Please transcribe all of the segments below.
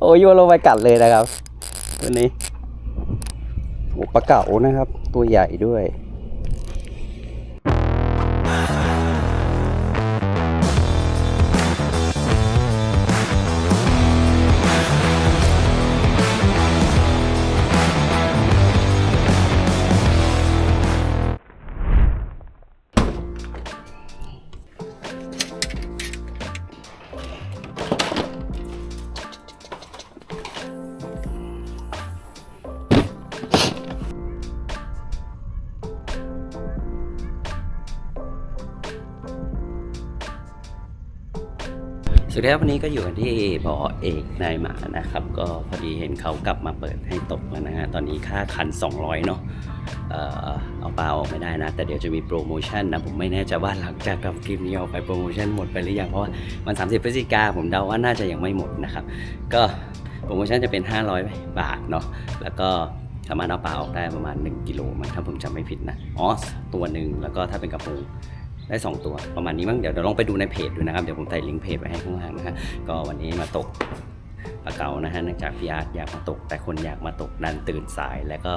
โอ้ยโยนลงไปกัดเลยนะครับ ตัวนี้โอ้ปลาเก๋านะครับ ตัวใหญ่ด้วย สวัสดีครับวันนี้ก็อยู่กันที่บ่อเอกนายหมานะครับ ก็พอดีเห็นเขากลับมาเปิดให้ตกแล้วนะฮะตอนนี้ค่าคัน 200 เนาะเอ่อเอาปลาออกไม่ได้นะ แต่เดี๋ยวจะมีโปรโมชั่นนะ ผมไม่แน่ใจว่าหลังจากกับคลิปนี้ออกไปโปรโมชั่นหมดไปหรือยังเพราะว่ามัน 30 พฤศจิกาผมเดาว่าน่าจะยังไม่หมดนะครับ ก็โปรโมชั่นจะเป็น 500 บาทเนาะแล้วก็สามารถเอาปลาออกได้ประมาณ 1 กิโลมั้งถ้าผมจำไม่ผิดนะอ๋อตัวหนึ่งแล้วก็ถ้าเป็นกระพง ได้ 2 ตัวประมาณนี้มั้งเดี๋ยวเดี๋ยวลองไปดูในเพจดูนะครับ เดี๋ยวผมใส่ลิงก์เพจไว้ให้ข้างล่างนะฮะก็วันนี้มาตกปลาเก๋านะฮะเนื่องจากพี่อาร์ตอยากมาตก แต่คนอยากมาตกดันตื่นสายแล้วก็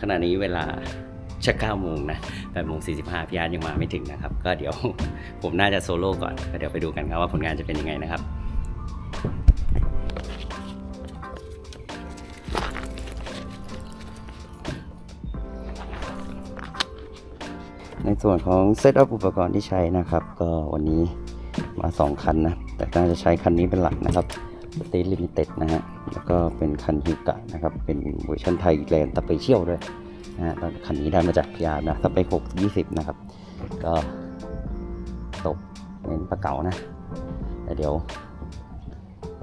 ขณะนี้เวลาชักเก้าโมงนะแปดโมงสี่สิบห้าพี่อาร์ตยังมาไม่ถึงนะครับ ก็เดี๋ยวผมน่าจะโซโล่ก่อนก็เดี๋ยวไปดูกันครับว่าผลงานจะเป็นยังไงนะครับ ในส่วนของเซตอัพอุปกรณ์ที่ใช้นะครับ ก็วันนี้มา 2 คันนะ แต่น่าจะใช้คันนี้เป็นหลักนะครับสตีลิมิเต็ดนะฮะ แล้วก็เป็นคันฮิกะนะครับ เป็นเวอร์ชันไทยแลนด์สเปเชี่ยลด้วยนะฮะคันนี้ได้มาจากพีอาร์นะสเปค6 20 นะครับ ก็ตกเน้นปลาเก๋านะแต่เดี๋ยว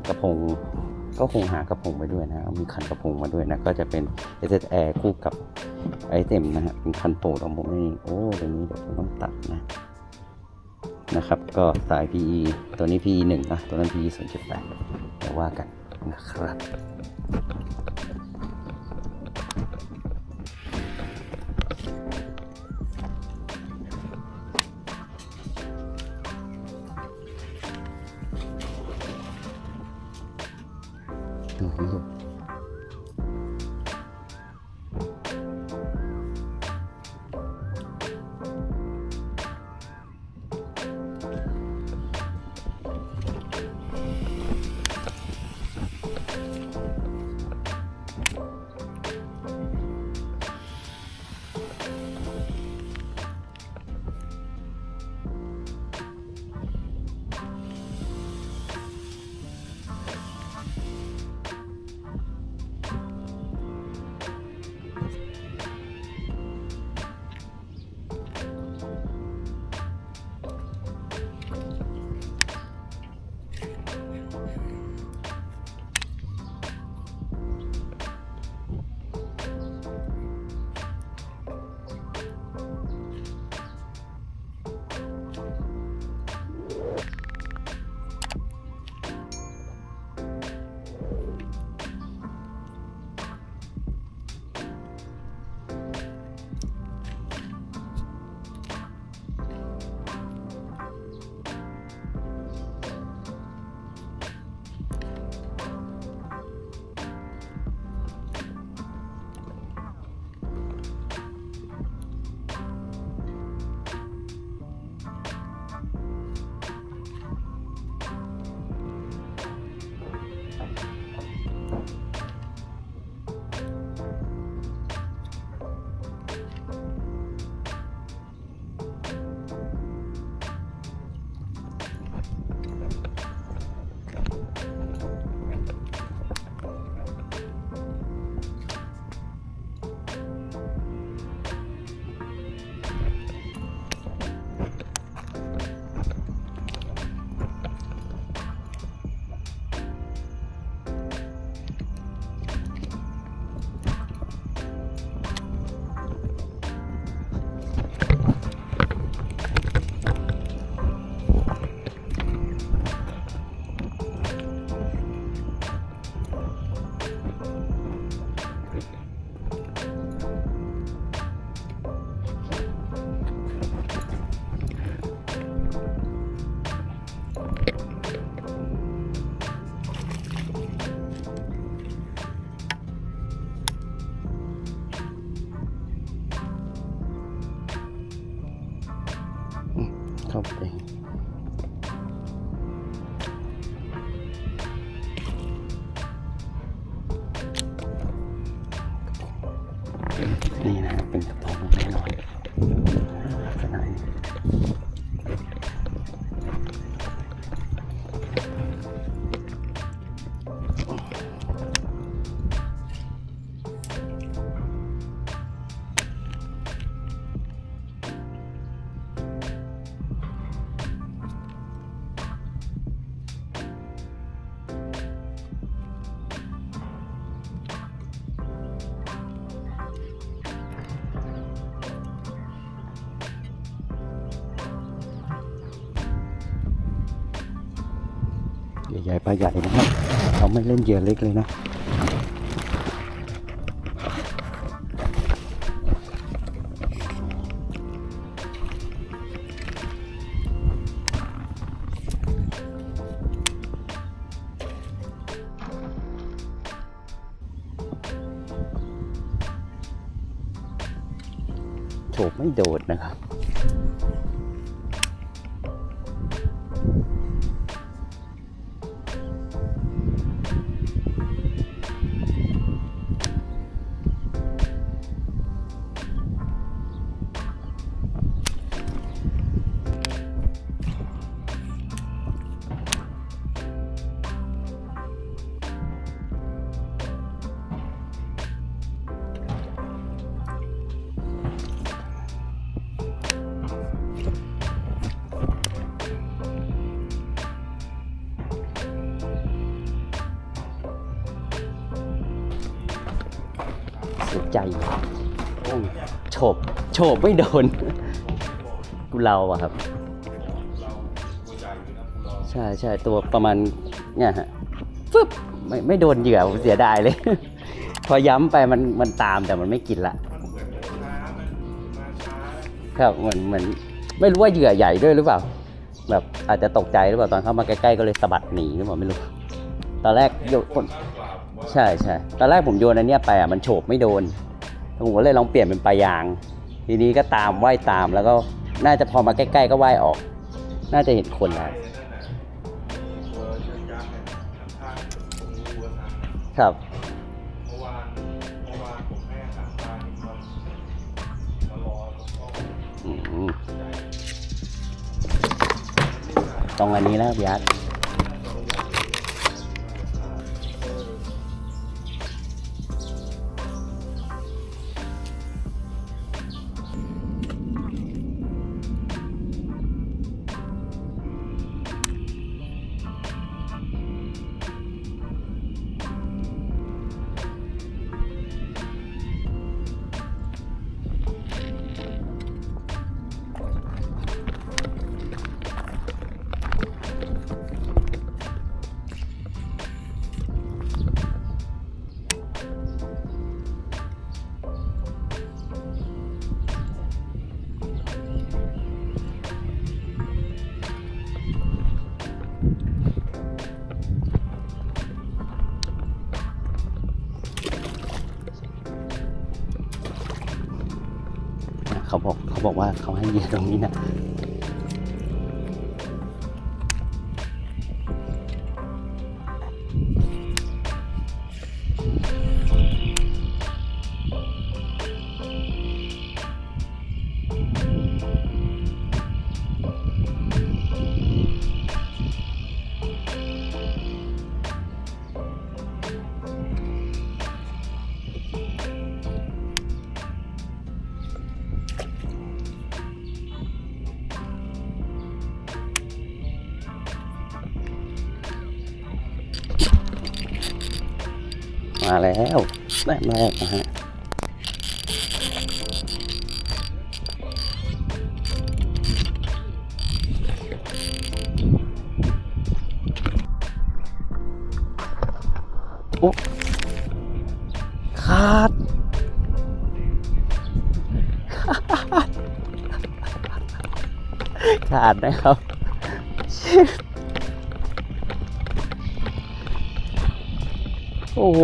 กระพง ก็คงหากระพงไปด้วยนะมีคันกระพงมาด้วยนะ ก็จะเป็น s s r คู่กับไอเทมนะฮะเป็นคันโปรดของผมนี่โอ้ตัวนี้เดี๋ยวผมต้องตัดนะนะครับ ก็สาย PE ตัวนี้ PE 1นะตัวนั้น PE 0.8เดี๋ยวว่ากันนะครับ ข้าไปนี่นะเป็น ใหญ่ปลาใหญ่นะครับเราไม่เล่นเหยื่อเล็กเลยนะโฉบไม่โดดนะครับ โฉบโฉบไม่โดนกูเราอะครับ ใช่ใช่ตัวประมาณเนี่ยฮะฟึบไม่ไม่โดนเหยื่อผมเสียดายเลย พอย้ำไปมันมันตามแต่มันไม่กินละครับเหมือนเหมือนไม่รู้ว่าเหยื่อใหญ่ด้วยหรือเปล่า แบบอาจจะตกใจหรือเปล่าตอนเข้ามาใกล้ๆก็เลยสะบัดหนีหรือเปล่าไม่รู้ตอนแรกโยนคนใช่ใช่ตอนแรกผมโยนอันเนี้ยไปอะมันโฉบไม่โดน ผมก็เลยลองเปลี่ยนเป็นปลายาง ทีนี้ก็ตามว่ายตามแล้วก็น่าจะพอมาใกล้ ๆ ก็ว่ายออก น่าจะเห็นคนแล้วครับเมื่อวานเมื่อวานผมให้อาหารปลาที่มันมารอแล้วก็อืมตรงอันนี้แล้วพี่ยัดเขาบ บอกว่าเขาให้เหยื่อตรงนี้นะ มาแล้วแรกแรกนะฮะโอ้ขาดขาดนะครับโอ้โห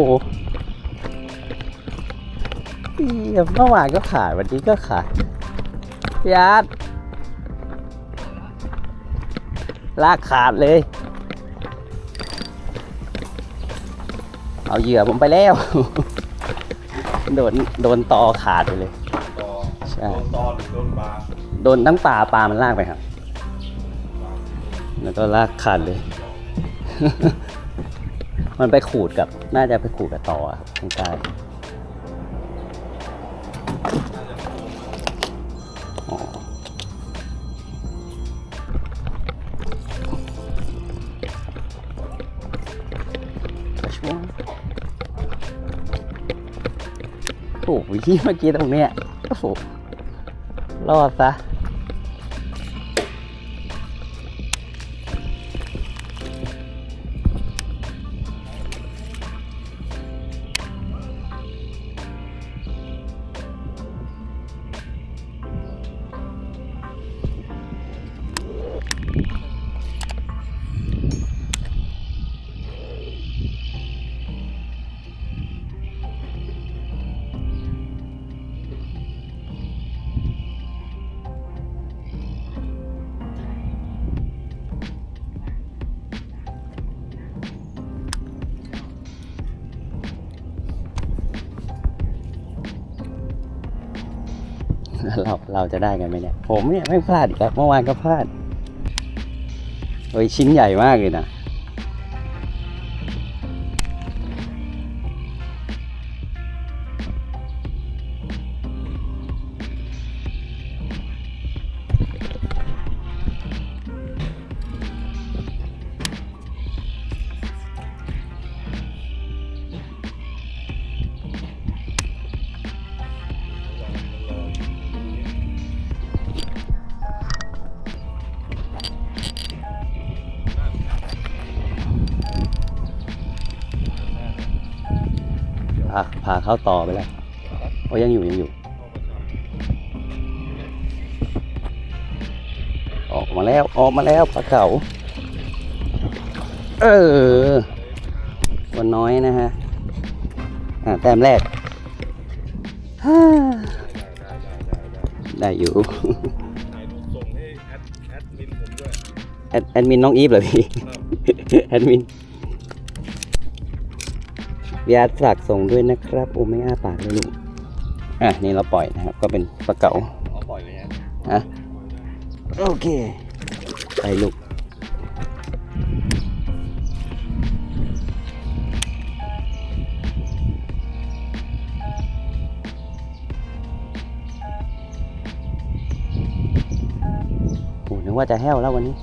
เมื่อวานก็ขาดวันนี้ก็ขาดพี่อาร์ตลากขาดเลย เอาเหยื่อผมไปแล้ว โดนโดนตอขาดไปเลย ตอใช่ โดนตอหรือโดนปลาโดนทั้งปลาปลามันลากไปครับ แล้วก็ลากขาดเลย มันไปขูดกับ น่าจะไปขูดกับตออะครับตรงใต้ ที่เมื่อกี้ตรงเนี้ยโอ้โหรอดซะ เราเราจะได้กันไหมเนี่ย ผมเนี่ยไม่พลาดอีกแล้วเมื่อวานก็พลาดโอ้ยชิ้นใหญ่มากเลยนะาพาเข้าต่อไปแล้วโอ้ยังอยู่ยังอยู่ ออกมาแล้วออกมาแล้วปลาเก๋าเออวันน้อยนะฮะอ่าแต้มแรกฮ่าได้อยู่ถ่ายรูปส่งให้แอดแอดมินผมด้วยแอดแอดมินน้องอีฟเหรอพี่ แอดมิน วิอาร์ตฝากส่งด้วยนะครับโอ้ไม่อ้าปากเลยลูกอะนี่เราปล่อยนะครับ ก็เป็นปลาเก๋าเอาปล่อยไปยังอะโอเค ไปลูกโอ้นึกว่าจะแห้วแล้ววันนี้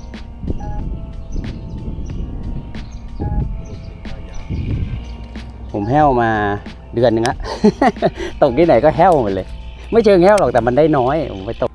ผมแห้วมาเดือนหนึงละ ตกที่ไหนก็แห้วหมดเลย ไม่เชิงแห้วหรอกแต่มันได้น้อยผมไปตก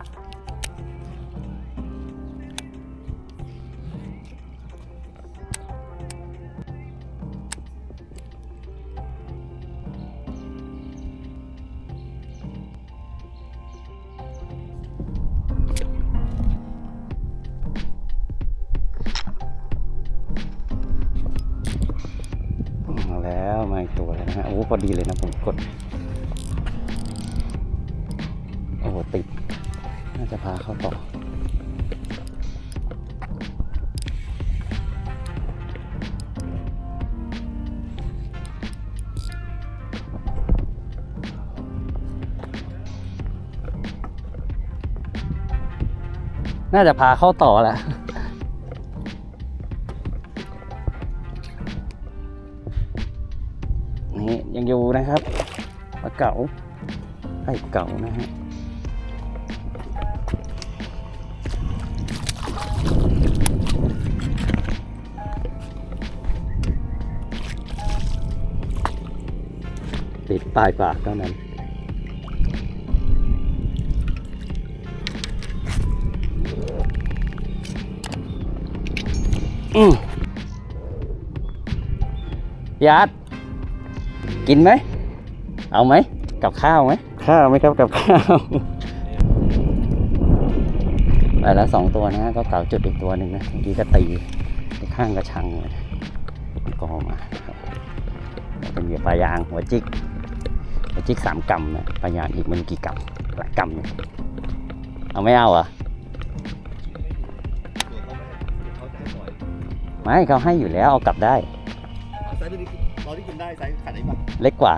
ฮะโอ้พอดีเลยนะผมกด โอ้ติด น่าจะพาเข้าต่อน่าจะพาเข้าต่อแหละ นี่ยังอยู่นะครับปลาเก๋าไข่เก๋านะฮะติดปลายปากเท่านั้นอืมยัด กินไหม เอาไหม กับข้าวไหม ข้าวไหมครับกับข้าวไปแล้วสองตัวนะก็เก่าจุดอีกตัวหนึ่งนะเมื่อกี้ก็ตีไปข้างกระชังเลยมันก็มาแล้วเป็นเหยื่อปลายางหัวจิกหัวจิกสามกำนะปลายางอีกไมันกี่กำหลายกำอยู่เอาไม่เอาเหรอะเขาจะให้ปล่อยไม่เขาให้อยู่แล้วเอากลับได้ เราที่กินได้ไซส์ขนาดไหนบ้างเล็กกว่า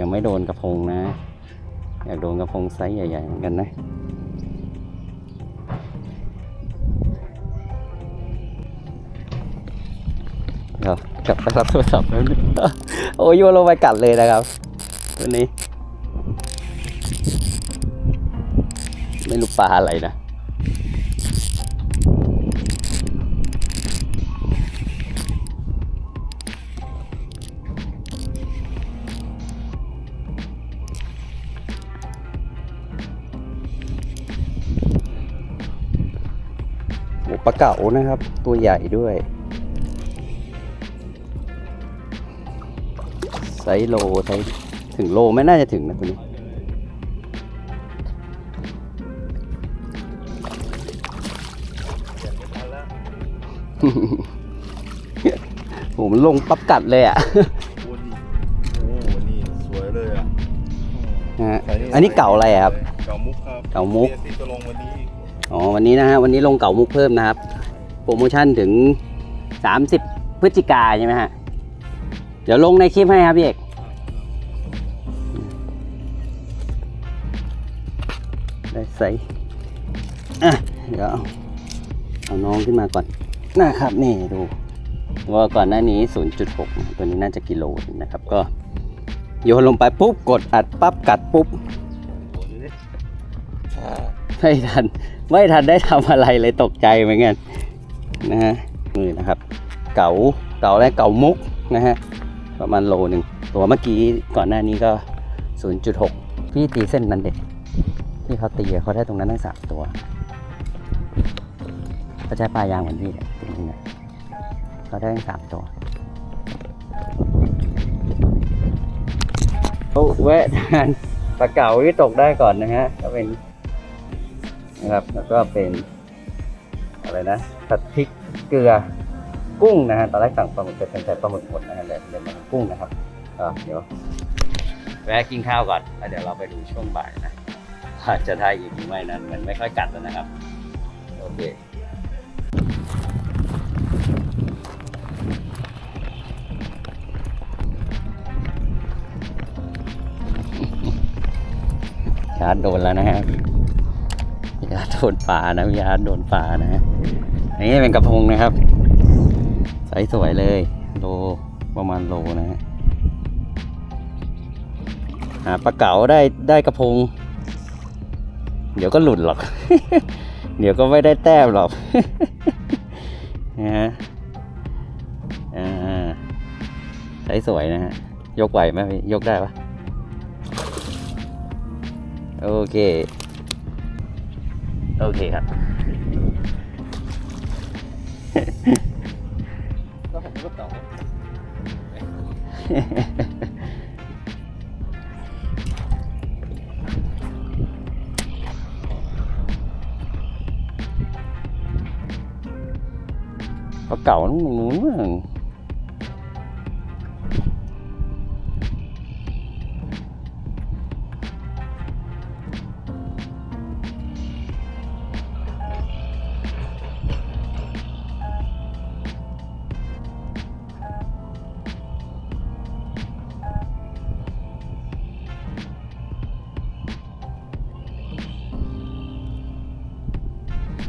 ยังไม่โดนกระพงนะ อยากโดนกระพงไซส์ใหญ่ๆเหมือนกันนะ กลับไปรับโทรศัพท์แล้วนึงโอ้ยโยนลงไปกัดเลยนะครับวันนี้ ไม่รู้ปลาอะไรนะปลาเก๋านะครับ ตัวใหญ่ด้วย ไซส์โลไซส์ถึงโลไม่น่าจะถึงนะตัวนี้เดี๋ยวไม่ทันแล้วผมลงปั๊บกัดเลยอะโอ้นี่โอ้นี่สวยเลยอะนะฮะอันนี้เก่าอะไรอะครับ เก่ามุกครับเก่ามุกเบียร์ที่จะลงวันนี้อ๋อวันนี้นะฮะวันนี้ลงเก่ามุกเพิ่มนะครับ โปรโมชั่นถึง 30 พฤศจิกาใช่ไหมฮะ เดี๋ยวลงในคลิปให้ครับพี่เอกได้ใส่อะเดี๋ยวเอาน้องขึ้นมาก่อนนะครับนี่ดูว่าก่อนหน้านี้ 0.6นะตัวนี้น่าจะกิโลนะครับ ก็โยนลงไปปุ๊บกดอัดปั๊บกัดปุ๊บไม่ทันไม่ทันได้ทำอะไรเลยตกใจเหมือนกันนะฮะมือนะครับ เก๋าเก๋าและเก๋ามุกนะฮะ ประมาณโลหนึ่งตัวเมื่อกี้ก่อนหน้านี้ก็ 0.6 พี่ตีเส้นนั้นเด็กที่เขาตีเขาได้ตรงนั้นทั้งสามตัวเขาใช้ปลายางเหมือนพี่เนี่ยจริงๆเขาได้ทั้งสามตัวเอาแวะทานปลาเก๋าที่ตกได้ก่อนนะฮะก็เป็นนะครับแล้วก็เป็นอะไรนะผัดพริกเกลือ กุ้งนะฮะตอนแรกสั่งปลาหมึกเป็นใส่ปลาหมึกหมดนะฮะเลยเป็นกุ้งนะครับก็เดี๋ยวแวะกินข้าวก่อนแล้วเดี๋ยวเราไปดูช่วงบ่ายนะว่าจะได้อีกหรือไม่นั้นมันไม่ค่อยกัดแล้วนะครับโอเคชาร์จโดนแล้วนะฮะพี่อาร์ตโดนปลานะพี่อาร์ตโดนปลานะฮะอันนี้เป็นกระพงนะครับ ใสสวยเลย โลประมาณโลนะฮะหาปลาเก๋าได้ได้กระพง เดี๋ยวก็หลุดหรอก เดี๋ยวก็ไม่ได้แต้มหรอกนะฮะอ่าใสวยนะฮะ ยกไหวไหมยกได้ปะโอเค โอเคครับ แล้วผมก็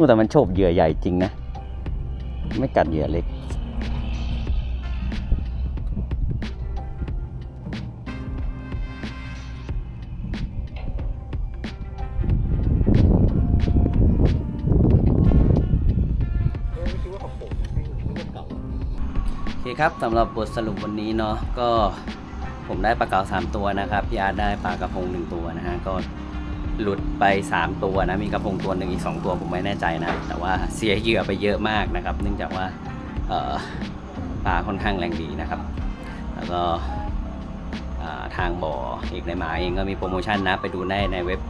แต่มันโฉบเหยื่อใหญ่จริงนะ ไม่กัดเหยื่อเล็กเออไม่คิดว่าของผมไม่ไม่เก่าโอเคครับสำหรับบทสรุปวันนี้เนาะก็ผมได้ปลาเก๋าสามตัวนะครับ พี่อาร์ตได้ปลากระพงหนึ่งตัวนะฮะก็ หลุดไป 3 ตัวนะ มีกระพงตัวหนึ่งอีก 2 ตัวผมไม่แน่ใจนะ แต่ว่าเสียเหยื่อไปเยอะมากนะครับ เนื่องจากว่าปลาค่อนข้างแรงดีนะครับ แล้วก็ทางบ่อเอกในหมาเองก็มีโปรโมชั่นนะ ไปดูได้ในเว็บ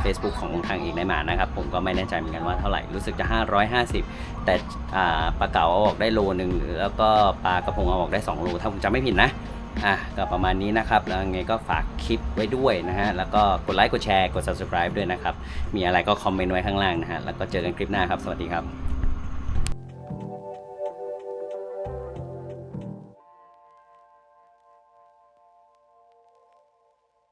เฟซบุ๊กของทางเอกในหมานะครับ ผมก็ไม่แน่ใจเหมือนกันว่าเท่าไหร่ รู้สึกจะ 550 แต่อ่าปลาเก๋าเอาออกได้โลหนึ่งแล้วก็ปลากระพงเอาออกได้ 2 โล ถ้าผมจำไม่ผิดนะ อะก็ประมาณนี้นะครับ แล้วไงก็ฝากคลิปไว้ด้วยนะฮะ แล้วก็กดไลค์กดแชร์กด subscribe ด้วยนะครับ มีอะไรก็คอมเมนต์ไว้ข้างล่างนะฮะ แล้วก็เจอกันคลิปหน้าครับ สวัสดีครับ